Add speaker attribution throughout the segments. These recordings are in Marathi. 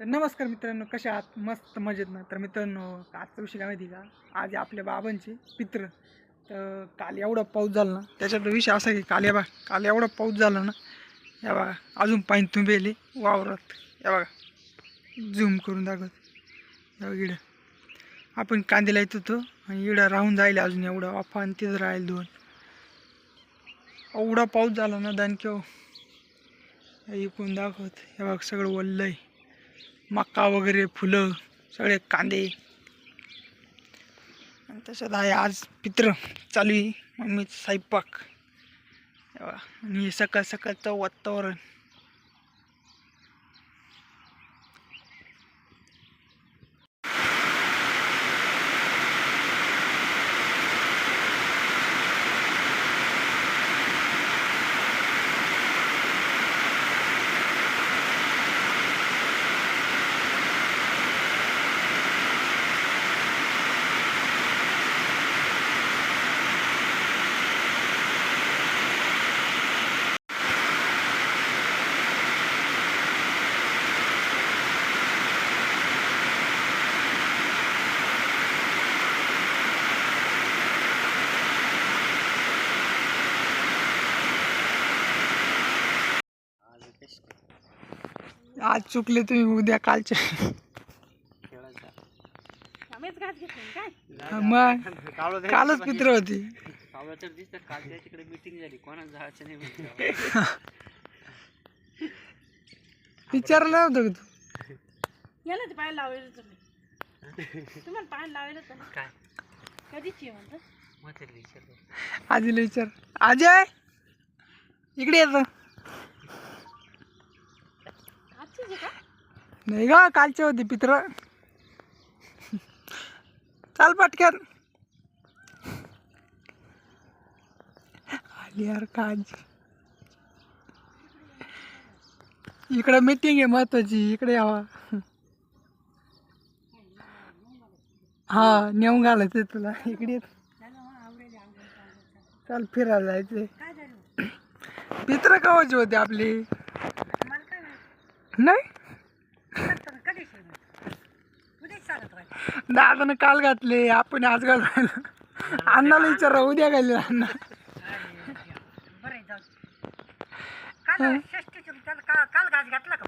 Speaker 1: तर नमस्कार मित्रांनो कशा आहात? मस्त मजेत ना? तर मित्रांनो आजचा विषय काय माहिती का? आज आपल्या बाबांचे पित्र. तर काल एवढा पाऊस झाला ना त्याच्यात विषय असा की काल या बा काल एवढा पाऊस झाला ना या बघा अजून पाणी तुंबेले येले वावरात. या बघा झूम करून दाखवत. या बघा इडं आपण कांदेला येत होतो आणि इडं राहून जायला अजून एवढा वाफा आणि तिथं राहील दोन. एवढा पाऊस झाला ना दानक्यो हो. ऐकून दाखवत. हे बघ सगळं ओललं आहे मका वगैरे फुलं सगळे कांदे. आणि तसंच आहे आज पित्र चालू आहे. मम्मीचं स्वयंपाक. आणि हे सकाळ सकाळचं वातावरण. आज चुकले तुम्ही उद्या कालचे. मग. कालच पित्र होती. विचारलं होतं का तू?
Speaker 2: याला लावलेलं तुम्ही तुम्हाला होतं ना?
Speaker 3: काय?
Speaker 2: कधीची आहे म्हणतो
Speaker 3: म्हातारी विचारलं.
Speaker 1: आजीला विचार. अजय इकडे येतं
Speaker 2: का?
Speaker 1: नाही का कालचे होते पित्र. चाल पटकन. आली यार का आजी इकडं मीटिंग आहे महत्वाची इकडे यावा. हा नेऊन घालायचं तुला. इकडे. चल फिरायला
Speaker 2: झालं?
Speaker 1: पित्र कवाचे होते आपले. नाही? दादानं काल घातले आपण आज घालायला अण्णाला विचारा उद्या घालले अण्णा.
Speaker 2: काल घास घातला का?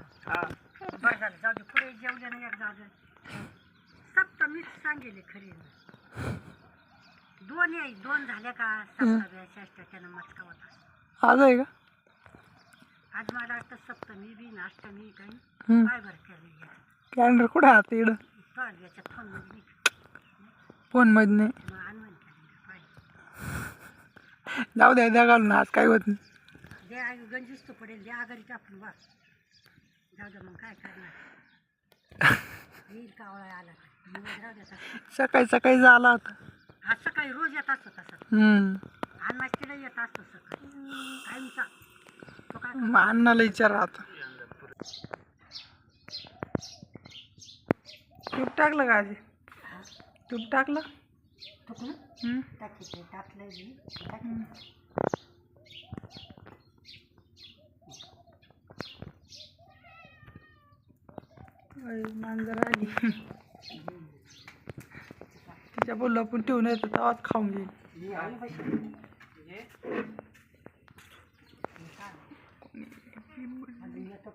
Speaker 2: बरं झालं जाऊ दे पुढे जेवले नाही एक जाऊ दे. सप्तमीच सांगेल खरी. दोन आहे दोन झाल्या का सप्तमी षष्ट त्यानं मचका होता.
Speaker 1: आज आहे का?
Speaker 2: आज मला वाटतं सप्तमी अष्टमी काही. काय बरं केलं
Speaker 1: कॅलेंडर कुठं आहे आता इकडं
Speaker 2: पण
Speaker 1: फोनमध्ये फोनमध्ये नाही.
Speaker 2: मग पाहिजे
Speaker 1: जाऊ द्या द्या घालून आज काही होत नाही.
Speaker 2: गंजीच तो पडेल दे आघाडी टाकून बा जाऊ दे मग काय करणार? येईल कावळा आला का. मग राहू.
Speaker 1: सकाळी सकाळी झाला होता.
Speaker 2: आज सकाळी रोज येत असतो तसं.
Speaker 1: हम्म
Speaker 2: अन्नाच तिला येत असतो सकाळी टाईमचा तो काय
Speaker 1: मग अण्णाला विचारा आता तूप टाकलं का आजी? तूप टाकलं?
Speaker 2: टुकलं?
Speaker 1: हम्म.
Speaker 2: टाकीचे टाकलंय मी टाक.
Speaker 1: अय, मांजर आली. तिच्या बोललो आपण ठेवून येतो तेव्हाच खाऊन घेईल
Speaker 2: मी आलो पाहिजे अजून येतो पोरावर. पोरा नाही आला जांभळी वागत होता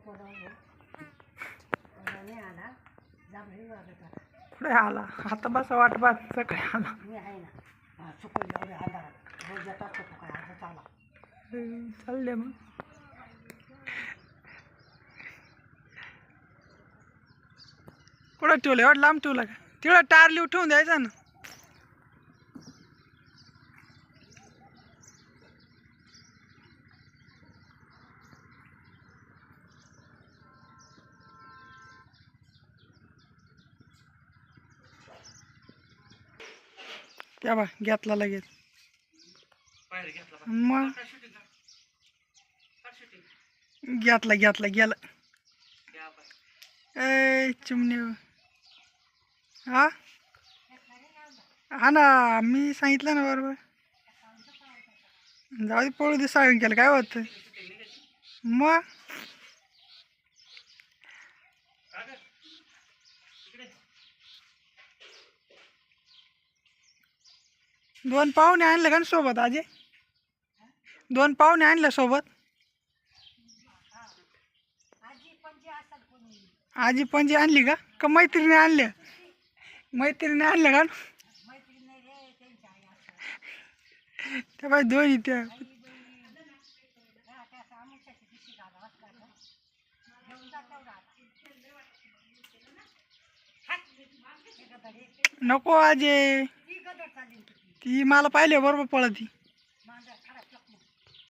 Speaker 1: पुढे आला. आता बस वाट बस सकाळी आला.
Speaker 2: मी आहे ना चुकून एवढे रोज काय आला
Speaker 1: चालले मग. कुठं ठेवलं एवढं लांब ठेवलं का? तिकडं टारली लिहून ठेवून द्यायचा ना. त्या बा घेतला लगेच. मग? घेतला घेतला गेला. ए चिमणे. हा? हा ना मी सांगितलं ना बरोबर. जाऊ दे पळू दे सांगून केलं काय होतं? मग? दोन पाहुणे आणले का सोबत आजे? दोन पाहुणे आणले सोबत?
Speaker 2: आजी पणजी
Speaker 1: आणली का? का मैत्रिणी आणल्या? मैत्रिणी आणल्या का
Speaker 2: नाही
Speaker 1: त्या बाई दोन्ही त्या नको आजे
Speaker 2: ती गदर चालली ना तुझी.
Speaker 1: ती मला पाहिले बरोबर पळती.